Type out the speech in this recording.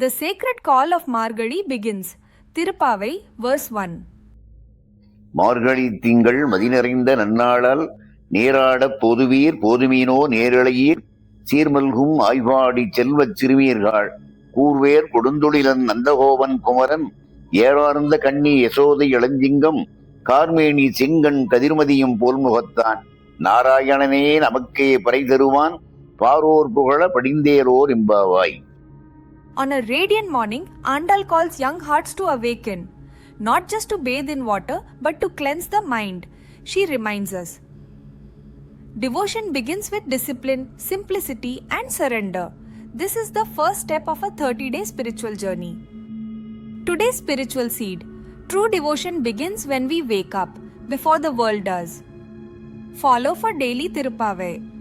The sacred call of Margadi begins. Tirupavai, verse 1. மார்கழி திங்கள் மதிநிறைந்த நன்னாளால் நேராடப் பொதுவீர் போதுமீனோ நேரழையீர் சீர்மல்கும் ஆய்வாடி செல்வச் சிறுமீர்கள் கூர்வேர் கொடுந்தொழிலன் நந்தகோபன் குமரன் ஏழார்ந்த கண்ணி யசோதை இளஞ்சிங்கம் கார்மேனி செங்கன் கதிர்மதியும் போல்முகத்தான் நாராயணனே நமக்கே பறை தருவான் பாரோர் புகழ படிந்தேரோர் இம்பாவாய் On a radiant morning, Andal calls young hearts to awaken, not just to bathe in water, but to cleanse the mind. She reminds us. Devotion begins with discipline, simplicity, and surrender. This is the first step of a 30 day spiritual journey. Today's spiritual seed true devotion begins when we wake up, before the world does. Follow for daily Tirupavai.